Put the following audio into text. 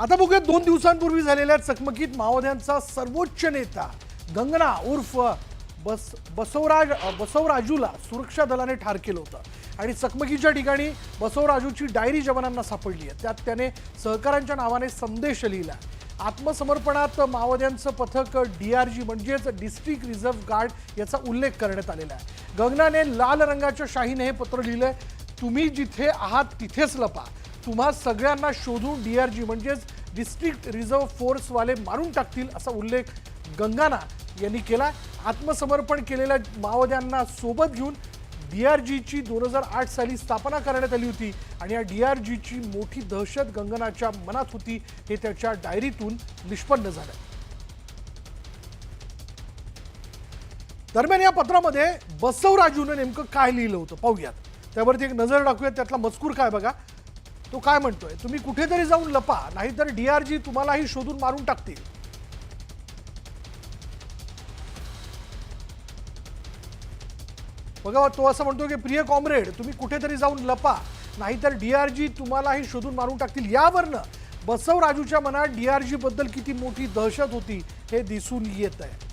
आता बघूया दोन दिवसांपूर्वी झालेल्या चकमकीत माओवाद्यांचा सर्वोच्च नेता गंगना उर्फ बस बसवराज बसवराजूला सुरक्षा दलाने ठार केलं होतं. आणि चकमकीच्या ठिकाणी बसवराजूची डायरी जवानांना सापडली आहे. त्यात त्याने सहकाऱ्यांच्या नावाने संदेश लिहिला आत्मसमर्पणात माओवाद्यांचं पथक डी आर जी म्हणजेच डिस्ट्रिक्ट रिझर्व्ह गार्ड याचा उल्लेख करण्यात आलेला आहे. गंगनाने लाल रंगाच्या शाहीने हे पत्र लिहिलं तुम्ही जिथे आहात तिथेच लपा. तुम्हा सगळ्यांना शोधून डी आर जी म्हणजेच डिस्ट्रिक्ट रिझर्व्ह फोर्सवाले मारून टाकतील असा उल्लेख गंगाना यांनी केला. आत्मसमर्पण केलेल्या माओवाद्यांना सोबत घेऊन डी आर जीची दोन हजार आठ साली स्थापना करण्यात आली होती आणि या डी आर जीची मोठी दहशत गंगनाच्या मनात होती हे त्याच्या डायरीतून निष्पन्न झालं. दरम्यान या पत्रामध्ये बसवराजूनं नेमकं काय लिहिलं होतं पाहूयात. त्यावरती एक नजर टाकूयात त्यातला मजकूर काय बघा. तो काय म्हणतोय? तुम्ही कुठेतरी जाऊन लपा नाहीतर डीआरजी तुम्हालाही शोधून मारून टाकतील. बघा तो असं म्हणतो की प्रिय कॉम्रेड तुम्ही कुठेतरी जाऊन लपा नाहीतर डीआरजी तुम्हालाही शोधून मारून टाकतील. यावरनं बसवराजूच्या मनात डीआरजी बद्दल किती मोठी दहशत होती हे दिसून येत आहे